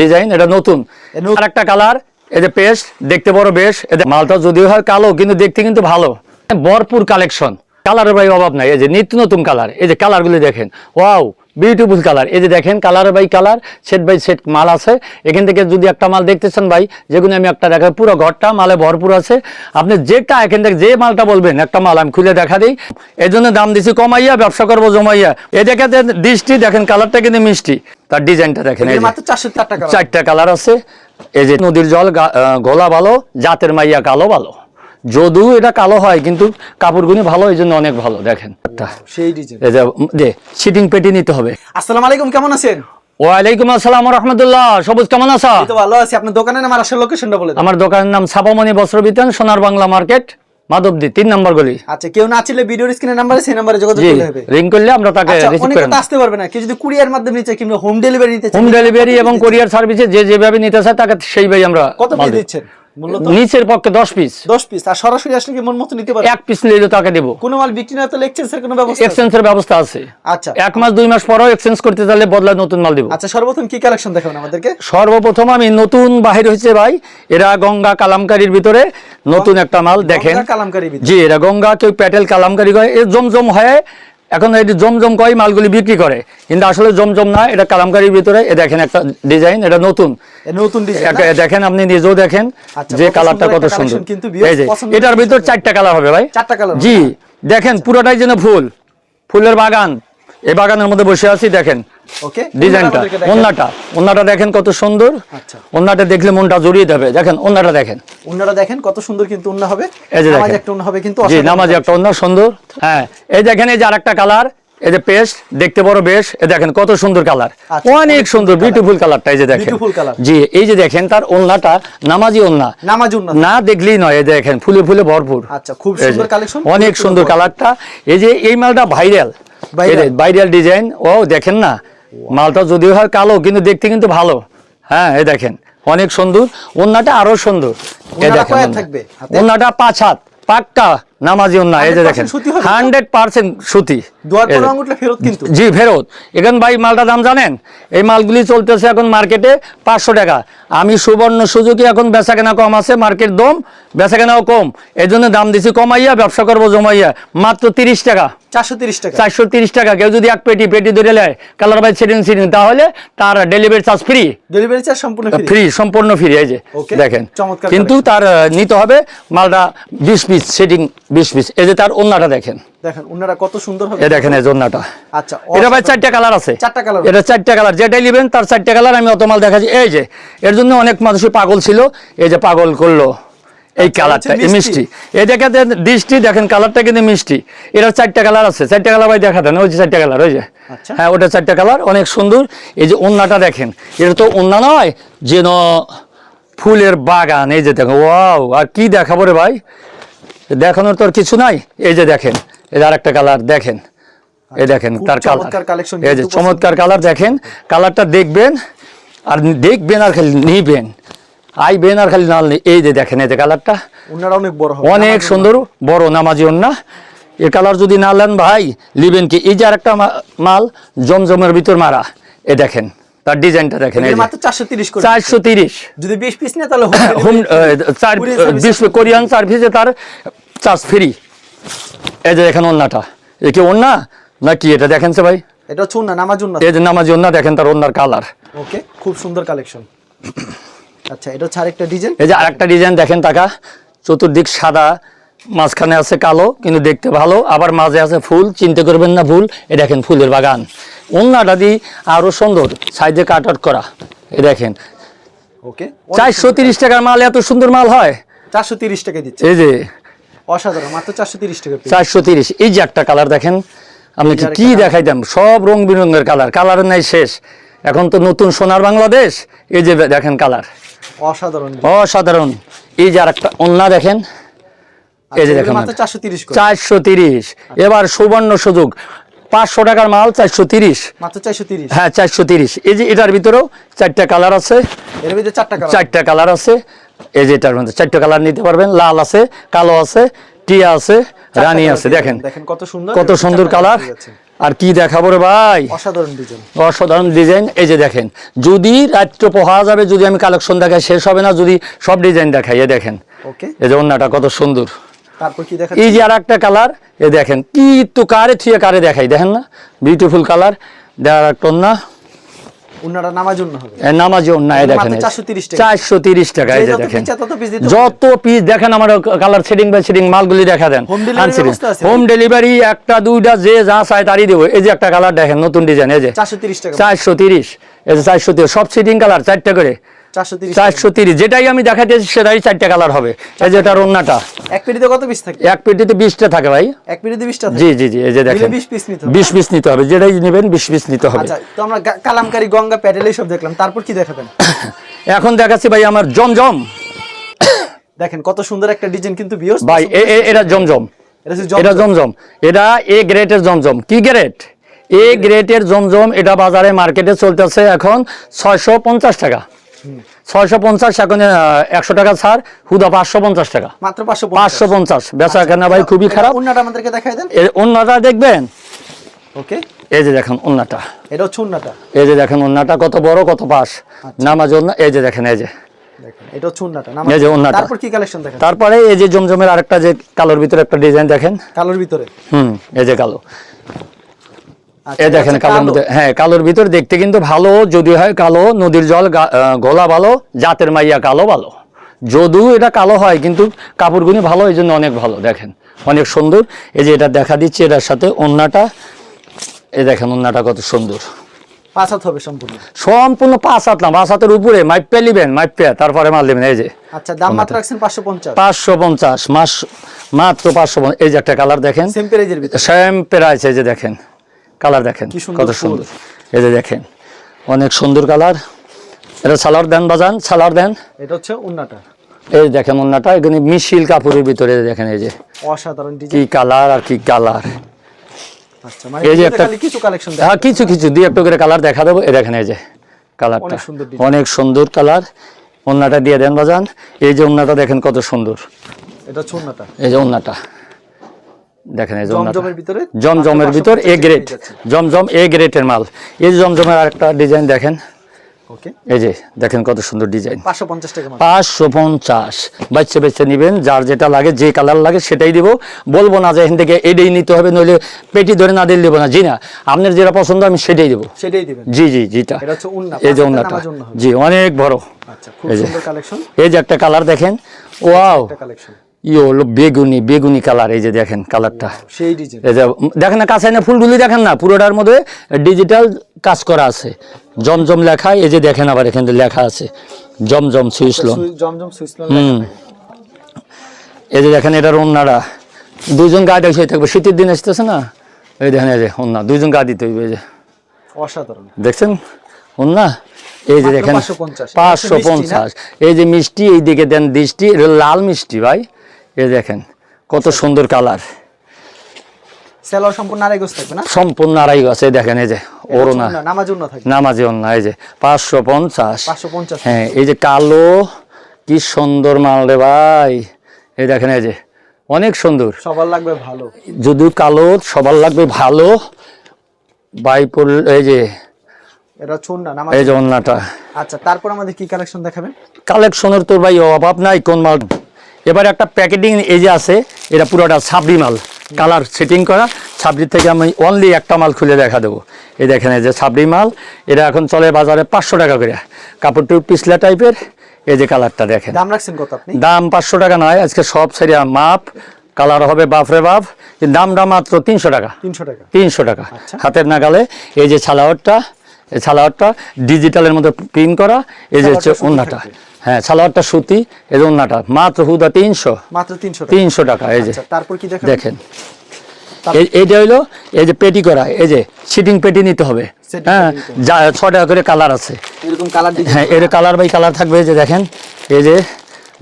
Design এটা নতুন। আরেকটা আর একটা কালার এই যে পেস্ট দেখতে বড় বেশ। এদের মালটা যদিও হয় কালো কিন্তু দেখতে কিন্তু ভালো। ভরপুর কালেকশন। কালারের ভাই অভাব নাই। এই যে নিত্য নতুন কালার এই যে কালারগুলি দেখেন। ওয়াও! বিউটিফুল কালার এই যে দেখেন colour by colour set by set মাল আছে। এখান থেকে যদি একটা মাল দেখতেছেন ভাই যেগুলো আমি একটা দেখা পুরো ঘরটা মালে ভরপুর আছে। আপনি যেটা এখান থেকে যে মালটা বলবেন একটা মাল আমি খুলে দেখা দিই। এই জন্য দাম দিছি কমাইয়া ব্যবসা করব জমাইয়া। এ দেখে দেন দৃষ্টি দেখেন কালারটা কিন্তু মিষ্টি। তার ডিজাইনটা দেখেন এই চারটা কালার আছে। এই যে নদীর জল গোলা ভালো জাতের মাইয়া কালো ভালো। যদিও এটা কালো হয় কিন্তু কাপড়গুলি ভালো এই জন্য অনেক ভালো দেখেন। সেই যে সিটিং পেটি নিতে হবে। আসসালামু আলাইকুম কেমন আছেন? ওয়ালাইকুম আসসালাম রহমতুল্লাহ সবুজ কেমন আছো? তো ভালো আছি আপনার দোকানের নাম আর আসার লোকেশনটা বলে আমার দোকানের নাম সাবামণি বস্ত্র বিতান সোনার বাংলা মার্কেট মাধবদী তিন নম্বর গলি। আচ্ছা কেউ না ছিল ভিডিওর স্ক্রিনের নাম্বারে সেই নাম্বারে যোগাযোগ জি হবে। রিং করলে আমরা তাকে আচ্ছা রিসিভ করে তো আসতে পারবে না কেউ যদি কুরিয়ার মাধ্যমে কিংবা হোম ডেলিভারি নিতে হোম ডেলিভারি এবং কোরিয়ার সার্ভিসে যে যেভাবে নিতে চায় তাকে সেইভাবে আমরা কত দিচ্ছেন? নিচের পক্ষে দশ পিস দশ পিস আর সরাসরি আসলে কি মন মতো নিতে পারবে? এক পিস নিলে তাকে দেবো। কোনো মাল বিক্রি না তাহলে এক্সচেঞ্জের কোনো ব্যবস্থা এক্সচেঞ্জের ব্যবস্থা আছে। আচ্ছা। এক মাস দুই মাস পরেও এক্সচেঞ্জ করতে চাইলে বদলা নতুন মাল দিব। আচ্ছা সর্বপ্রথম কি কালেকশন দেখাবেন আমাদেরকে? সর্বপ্রথম আমি নতুন বাহির হয়েছে ভাই এরা গঙ্গা কালামকারীর ভিতরে নতুন একটা মাল দেখেন। কালামকারী জি এরা গঙ্গা কেউ প্যাটেল কালামকারী করে এ জমজম হয় এখন এটি জমজম কয় মালগুলি বিক্রি করে কিন্তু আসলে জমজম না এটা কালামকারীর ভিতরে। এ দেখেন একটা ডিজাইন এটা নতুন। নতুন ডিজাইন দেখেন আপনি নিজেও দেখেন আচ্ছা, যে কালারটা কত সুন্দর। কিন্তু এই যে এটার ভিতর চারটা কালার হবে ভাই। চারটা কালার জি দেখেন পুরোটাই যেন ফুল। ফুলের বাগান। এই বাগানের মধ্যে বসে আছি দেখেন। ওকে ডিজাইনটা ওন্নাটা ওন্নাটা দেখেন। কত সুন্দর। আচ্ছা। ওন্নাটা দেখলে মনটা জড়িয়ে যাবে। দেখেন ওন্নাটা দেখেন। উন্নারা দেখেন কত সুন্দর কিন্তু উন্না হবে। এই যে দেখেন। একটা উন্না হবে কিন্তু জি নামাজি একটা ওন্না সুন্দর। হ্যাঁ এই দেখেন এই যে আরেকটা কালার এই যে পেস্ট দেখতে বড় বেশ। এই দেখেন কত সুন্দর কালার। আচ্ছা, অনেক সুন্দর বিউটিফুল কালারটা এই যে দেখেন। জি এই যে দেখেন তার ওন্নাটা নামাজি ওন্না নামাজ না দেখলেই নয় এই দেখেন ফুলে ফুলে ভরপুর। আচ্ছা, খুব সুন্দর collection, অনেক সুন্দর কালারটা। এই যে এই মালটা ভাইরাল। Viral design. ও দেখেন না মালটা যদিও হয় কালো কিন্তু দেখতে কিন্তু ভালো। হ্যাঁ এই দেখেন অনেক সুন্দর। ওন্নাটা আরও সুন্দর। এই ওন্নাটা দেখেন পাঁচ হাত পাক্কা নামাজি ওন্না। এই যে দেখেন? হান্ড্রেড পার্সেন্ট সুতি। জি ফেরত। এখন ভাই মালটা দাম জানেন? এই মালগুলি চলতেছে এখন মার্কেটে পাঁচশো টাকা। আমি সুবর্ণ সুযোগে এখন বেচা কেনা কম আছে মার্কেট দম বেচা কেনাও কম। এই জন্য দাম দিছি কমাইয়া ব্যবসা করব জমাইয়া। মাত্র তিরিশ টাকা। চারশো তিরিশ টাকা। চারশো তিরিশ টাকা। কেউ যদি এক পেটি পেটি ধরে নেয় কালার বাই সেটিং সিটিং তাহলে তার delivery charge free delivery charge সম্পূর্ণ ফ্রি সম্পূর্ণ ফ্রি এই যে দেখেন। কিন্তু তার নিতে হবে মালটা বিশ পিস সেটিং বিশ পিস এই যে তার অন্যটা দেখেন। দেখেন কত সুন্দর হবে। দেখেন এই আচ্ছা এটা ভাই। চারটা কালার আছে। চারটা colour। এটা চারটা কালার। যেটাই নেবেন তার চারটা কালার আমি অত মাল দেখাচ্ছি। এই যে এর জন্য অনেক মানুষই পাগল ছিল। এই যে পাগল করল। এই আচ্ছা, কালারটা এই মিষ্টি। এই দেখে দৃষ্টি দেখেন কালারটা কিন্তু মিষ্টি। এটা চারটা কালার আছে। চারটা কালার ভাই দেখা দেন। ওই যে চারটা কালার ওই যে। আচ্ছা। হ্যাঁ ওটা চারটা কালার। অনেক সুন্দর। এই যে ওন্নাটা দেখেন। এটা তো ওন্না নয় যেন ফুলের বাগান। এই যে দেখো ওয়াও আর কি দেখাবো রে ভাই? দেখানোর তো আর কিছু নাই। এই যে দেখেন এই যে আরেকটা কালার দেখেন। এই দেখেন তার কালার collection এই যে চমৎকার কালার দেখেন কালারটা দেখবেন আর দেখবেন আর খালি নিবেন। আইবেন আর খালি নাল এই যে দেখেন এই যে কালারটা উন্নারা অনেক বড় অনেক সুন্দর বড় নামাজি না এ কালার যদি না নেন ভাই লিবেন কি? এই যে আরেকটা মা- মাল জমজমের ভিতর মারা। এ দেখেন তার ডিজাইনটা দেখেন মাত্র চারশো তিরিশ করে। চারশো তিরিশ। যদি বিশ পিস নেয় তাহলে হোম চার Courier service বিশ কোরিয়ান সার্ভিসে তার চার্জ ফ্রি এই যে দেখেন ওন্নাটা এ কি ওন্না না কি এটা দেখেন সে ভাই? এটা হচ্ছে উন্না নামাজ উন্না এই যে নামাজি ওন্না দেখেন তার ওন্নার কালার ওকে খুব সুন্দর কালেকশন আচ্ছা এটা হচ্ছে আরেকটা ডিজাইন এই যে আরেকটা ডিজাইন দেখেন টাকা। চতুর্দিক সাদা মাঝখানে আছে কালো কিন্তু দেখতে ভালো। আবার মাঝে আছে ফুল চিন্তা করবেন না ফুল এ দেখেন ফুলের বাগান। ওন্নাটা দিয়ে আরও সুন্দর সাইজে কাট আউট করা। এ দেখেন। ওকে চারশো তিরিশ টাকার মাল এত সুন্দর মাল হয়? চারশো তিরিশ টাকা দিচ্ছে। এই যে অসাধারণ মাত্র চারশো তিরিশ টাকা চারশো তিরিশ এই যে একটা কালার দেখেন আমি কি দেখাইতাম সব রং বেরঙের কালার কালার নাই শেষ। এখন তো নতুন সোনার বাংলাদেশ এই যে দেখেন কালার অসাধারণ। অসাধারণ। এই যে আরেকটা অন্যা দেখেন এই যে আচ্ছা, দেখেন চারশো তিরিশ তিরিশ। এবার সুবর্ণ সুযোগ পাঁচশো টাকার মাল চারশো তিরিশ। হ্যাঁ চারশো তিরিশ। এই যে এটার ভিতরেও চারটা কালার আছে। এর ভিতরে চারটা চারটা কালার আছে। এই যে এটার মধ্যে চারটা কালার নিতে পারবেন লাল আছে কালো আছে টিয়া আছে রানী আছে দেখেন। দেখেন কত সুন্দর। কত সুন্দর কালার। আর কি দেখাবো রে ভাই? অসাধারণ ডিজাইন। অসাধারণ ডিজাইন। এই যে দেখেন যদি রাত্র পোহা যাবে যদি আমি কালেকশন দেখাই শেষ হবে না যদি সব ডিজাইন দেখাই এ দেখেন। ওকে। এই যে অন্যটা কত সুন্দর। এই যে আর একটা কালার এ দেখেন কি তো কারে থুয়ে কারে দেখাই দেখেন না? Beautiful colour. দেওয়ার একটা অন্য উন্নাটা নামার জন্য হবে। নামাজি অন্য এ দেখেন। 430 টাকা। চারশো তিরিশ টাকা এই যে যে যত দেখেন। পিস যত দেখেন আমার কালার বাই মালগুলি দেখা দেন? হোম ডেলিভারি একটা দুইটা যে যা চাই তারই দেবো। এই যে একটা কালার দেখেন নতুন ডিজাইন এই যে। 430 টাকা। চারশো তিরিশ এই যে চারশো তিরিশ সব শেডিং কালার চারটা করে। 430 টাকা চারশো তিরিশ যেটাই আমি সেটাই চারটা কালার হবে। এই অন্যটা এক পেটিতে কত পিস থাকে এক পেটিতে বিশটা থাকে ভাই। এক পেটিতে 20টা থাকে? জি জি জি এই যে দেখেন। 20 পিস নিতে হবে। বিশ পিস নিতে হবে। যেটাই নেবেন বিশ পিস নিতে হবে। আচ্ছা তো আমরা কালামকারী গঙ্গা প্যাডেল সব দেখলাম। তারপর কি দেখাবেন? এখন দেখাচ্ছি ভাই আমার জমজম। দেখেন কত সুন্দর একটা ডিজাইন কিন্তু বিয়স ভাই এটা জমজম। এটা। জমজম। এটা এ গ্রেটের জমজম। কি গ্রেট এ গ্রেটের জমজম এটা বাজারে মার্কেটে চলতেছে এখন ছয়শো পঞ্চাশ টাকা। ছয়শো পঞ্চাশ এখন একশো টাকা ছাড় হুদা পাঁচশো পঞ্চাশ টাকা। মাত্র 550 পাঁচশো পঞ্চাশ। বেচা কেনা ভাই খুবই খারাপ। উন্নাটা আমাদেরকে দেখাই দেন। অন্যটা দেখবেন? ওকে। এই যে দেখেন অন্যটা এটা হচ্ছে উন্নাটা। এই যে দেখেন অন্যটা কত বড় কত পাশ। নামাজ এই যে দেখেন এই যে। দেখেন এটা হচ্ছে উন্নাটা। না এই যে উন্নাটা। তারপর এই যে জমজমের আরেকটা যে কালোর ভিতরে একটা ডিজাইন দেখেন। কালোর ভিতরে। হুম এই যে কালো। এ দেখেন কালোর মধ্যে। হ্যাঁ কালোর ভিতর দেখতে কিন্তু ভালো যদি হয় কালো নদীর জল গলা ভালো জাতের মাইয়া কালো ভালো। যদিও এটা কালো হয় কিন্তু কাপড়গুলি ভালো এই জন্য অনেক ভালো দেখেন। অনেক সুন্দর। এই যে এটা দেখা দিচ্ছে এটার সাথে অন্যটা এই দেখেন অন্যটা কত সুন্দর। পাঁচ হাত হবে সম্পূর্ণ। সম্পূর্ণ পাঁচ হাত না পাঁচ হাতের উপরে। মাইপে নিবেন মাইপে তারপরে মাল এই যে। আচ্ছা দাম মাত্র রাখছেন 550 পাঁচশো পঞ্চাশ মাস মাত্র পাঁচশো পঞ্চাশ। এই যে একটা কালার দেখেন। সেম প্রাইজের ভিতরে। সেম প্রাইস এই যে দেখেন। কালার দেখেন কত সুন্দর। এই যে দেখেন অনেক সুন্দর কালার। এটা সালার দেন বাজান সালার দেন। এটা হচ্ছে উন্নাটা। এই দেখেন অন্যটা এখানে মিশিল কাপড়ের ভিতরে দেখেন এই যে। অসাধারণ কি কালার আর কি কালার। আচ্ছা মানে এই যে একটা- কিছু কালেকশন হ্যাঁ কিছু কিছু দুই একটা করে কালার দেখা দেবো। এই দেখেন এই যে কালারটা। অনেক সুন্দর design। অনেক সুন্দর কালার। অন্যটা দিয়ে দেন বাজান। এই যে অন্যটা দেখেন কত সুন্দর। এটা উন্নাটা। এই যে অন্যটা দেখেন এই জমজমের ভিতরে জমজমের ভিতর এ 550 গ্রেড জমজম এ গ্রেডের মাল। এই জমজমের আরেকটা ডিজাইন দেখেন। ওকে। এই যে দেখেন কত সুন্দর ডিজাইন 550 টাকা মাত্র পাঁচশো পঞ্চাশ। বাচ্চা বাচ্চা নিবেন যার যেটা লাগে যে কালার লাগে সেটাই দিব। বলব না যে এখান থেকে এটাই নিতে হবে নইলে পেটি ধরে না দিলে দেবো না। জি না আপনার যেটা পছন্দ আমি সেটাই দেবো। সেটাই দিবেন। জি জি জিটা এই যে হবে। জি অনেক বড়। আচ্ছা এই যে। এই যে একটা কালার দেখেন। ওয়াও কালেকশন ই হলো বেগুনি বেগুনি কালার এই যে দেখেন কালারটা সেই দেখেন না কাছে না ফুলগুলি দেখেন না পুরোটার মধ্যে ডিজিটাল কাজ করা আছে। জমজম লেখা এই যে দেখেন আবার এখানে লেখা আছে। জমজম সুইসলন জমজম সুইসলন হুম। এই যে দেখেন এটার অন্যরা দুইজন গা দেখে থাকবে শীতের দিন আসতেছে না? এই দেখেন এই যে অন্য দুইজন গা দিতে হইবে এই যে। অসাধারণ। দেখছেন? অন্যা এই যে দেখেন পাঁচশো পঞ্চাশ। এই যে মিষ্টি এই দিকে দেন দৃষ্টি লাল মিষ্টি ভাই। এই দেখেন কত সুন্দর কালার। সেলর সম্পূর্ণ আড়াই গোছ থাকবে না? সম্পূর্ণ আড়াই আছে দেখেন এই যে ওরনা নামাজ উন্না থাকবে। নামাজি অন্য এই যে পাঁচশো পঞ্চাশ। 550 হ্যাঁ এই যে কালো কি সুন্দর মাল রে ভাই। এই দেখেন এই যে অনেক সুন্দর। সবার লাগবে ভালো। যদিও কালো সবার লাগবে ভালো। বাইপুল এই যে এটা হচ্ছে উন্না নামাজ এই যে অন্যটা আচ্ছা তারপর আমাদের কি কালেকশন দেখাবেন? কালেকশনের তোর ভাই অভাব নাই কোন মাল এবার একটা প্যাকেটিং এই যে আছে এটা পুরোটা ছাবড়ি মাল। কালার সেটিং করা ছাবড়ির থেকে আমি অনলি একটা মাল খুলে দেখা দেবো। এই দেখেন এই যে ছাবড়ি মাল এটা এখন চলে বাজারে পাঁচশো টাকা করে। কাপড়টা পিছলা টাইপের এই যে কালারটা দেখেন। দাম রাখছেন কত আপনি? দাম পাঁচশো টাকা নয় আজকে সব সেরিয়া মাপ কালার হবে বাফরে কিন্তু দামটা মাত্র তিনশো টাকা। 300 টাকা। তিনশো টাকা। আচ্ছা। হাতের নাগালে এই যে ছালাওয়ারটা এই ছালাওয়ারটা ডিজিটালের মধ্যে প্রিন্ট করা এই যে হচ্ছে উন্নাটা থাকবে। হ্যাঁ ছালাওয়ারটা সুতি এই যে মাত্র হুদা তিনশো। মাত্র 300 টাকা। তিনশো টাকা এই যে। আচ্ছা তারপর কি দেখেন। এই এইটা হইল এই যে পেটি করা এই যে সিটিং পেটি নিতে হবে। হ্যাঁ পেটি যা ছ টাকা করে কালার আছে। এরকম কালার হ্যাঁ এর কালার বাই কালার থাকবে এই যে দেখেন। এই যে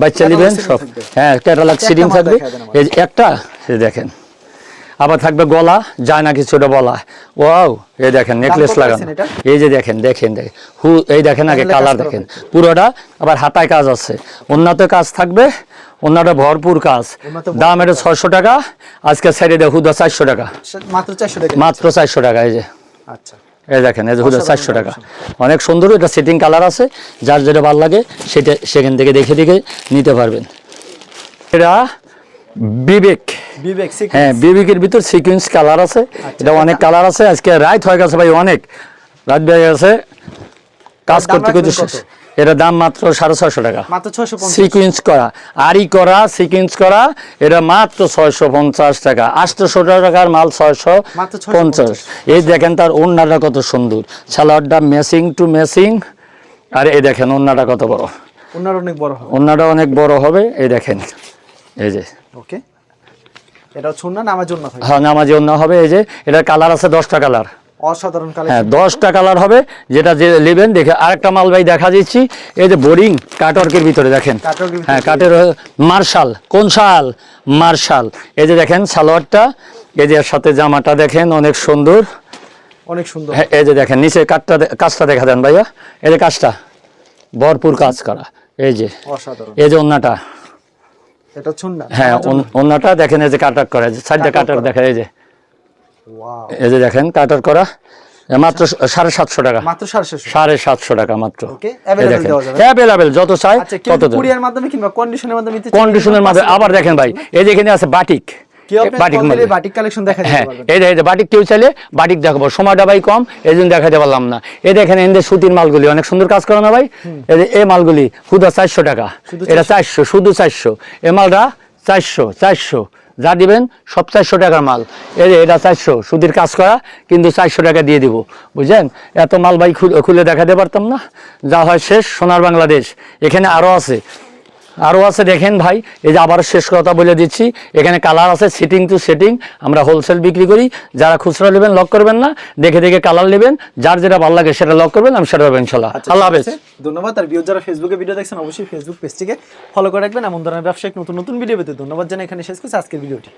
বাচ্চা নেবেন সব। হ্যাঁ ক্যাটালগ সিটিং থাকবে। এই যে একটা দেখেন। আবার থাকবে গলা যায় না কিছুটা বলা। ওয়াও এই দেখেন নেকলেস লাগানো। এই যে দেখেন দেখেন দেখেন। হু এই দেখেন আগে কালার দেখেন। পুরোটা আবার হাতায় কাজ আছে। অন্যতে কাজ থাকবে অন্যটা ভরপুর কাজ। দাম এটা ছয়শো টাকা আজকে সাইডে দেখো হুদা চারশো টাকা। মাত্র চারশো টাকা। মাত্র চারশো টাকা এই যে। আচ্ছা। এই দেখেন এই যে হুদা চারশো টাকা। অনেক সুন্দর এটা সেটিং কালার আছে। যার যেটা ভালো লাগে সেটা সেখান থেকে দেখে দেখে নিতে পারবেন। এটা বিবেক। বিবেক হ্যাঁ বিবেকের ভিতর সিকুয়েন্স কালার আছে। এটা অনেক কালার আছে। আজকে রাত হয়ে গেছে ভাই অনেক। রাত হয়ে গেছে কাজ করতে করতে। এটা দাম মাত্র সাড়ে ছয়শো টাকা। সিকুয়েন্স করা। আরি করা সিকুয়েন্স করা এটা মাত্র ছয়শো পঞ্চাশ টাকা। আটশোশো টাকার মাল ছয়শো পঞ্চাশ। এই দেখেন তার ওড়নাটা কত সুন্দর। সালোয়ারটা ম্যাচিং টু ম্যাচিং আর এই দেখেন ওড়নাটা কত বড়। ওনার অনেক বড় অনেক বড় হবে। এই দেখেন। এই যে। ওকে এটা ওনার নামার জন্য থাকে হ্যাঁ নামাজি ওড়না হবে এই যে এটার কালার আছে দশটা কালার অসাধারণ কালার হ্যাঁ দশটা কালার হবে যেটা যে নেবেন দেখে আরেকটা মাল ভাই দেখা দিচ্ছি। এই যে বোরিং কাটওয়ার্কের ভিতরে দেখেন। হ্যাঁ কাটের মার্শাল কোন শাল? মার্শাল। এই যে দেখেন সালোয়ারটা এই যে সাথে জামাটা দেখেন অনেক সুন্দর। অনেক সুন্দর। হ্যাঁ এই যে দেখেন নিচে কাঠটা কাজটা দেখা দেন ভাইয়া। এই যে কাজটা ভরপুর কাজ করা এই যে। অসাধারণ। এই যে অন্যটা এটা চুন্না হ্যাঁ দেখেন এই যে কাটার করা সাইডটা কাটার দেখেন এই যে। ওয়াও। এই যে দেখেন কাটার করা। মাত্র সাড়ে সাতশো টাকা। মাত্র সাড়ে সাতশো। টাকা মাত্র? অ্যাভেলেবেল যত চাই আচ্ছা তত কুরিয়ার মাধ্যমে কিংবা কন্ডিশনের মাধ্যমে কন্ডিশনের মাঝে আবার দেখেন ভাই এই যে এখানে আছে বাটিক বাটিক বাটিক কালেকশন হ্যাঁ যে- এই যে বাটিক কেউ চাইলে বাটিক দেখাবো। সময়টা ভাই কম এই জন্য দেখাতে পারলাম না। এই দেখেন এদের সুতির মালগুলি অনেক সুন্দর কাজ করে না ভাই? এই মালগুলি শুধু চারশো টাকা। এটা চারশো? শুধু চারশো। এই মালটা চারশো চারশো। যা দিবেন সব চারশো টাকার মাল। এই এটা চারশো সুতির কাজ করা কিন্তু চারশো টাকা দিয়ে দিব। বুঝলেন এত মাল ভাই খুলে- খুলে দেখাতে পারতাম না। যা হয় শেষ সোনার বাংলাদেশ। এখানে আরও আছে। আরও আছে দেখেন ভাই এই যে আবার শেষ কথা বলে দিচ্ছি। এখানে কালার আছে সিটিং টু সেটিং আমরা হোলসেল বিক্রি করি। যারা খুচরা নেবেন লক করবেন না দেখে দেখে কালার নেবেন। যার যেটা ভালো লাগে সেটা লক করবেন আমি সেটা পাবেন ইনশাল্লাহ। আচ্ছা, আল্লাহ হাফেজ। ধন্যবাদ। আর ভিউ যারা ফেসবুকে ভিডিও দেখছেন অবশ্যই ফেসবুক পেজটিকে ফলো করে রাখবেন। এমন ধরনের ব্যবসায়িক নতুন নতুন ভিডিও পেতে ধন্যবাদ জানাই। এখানে শেষ করছি আজকের ভিডিওটি।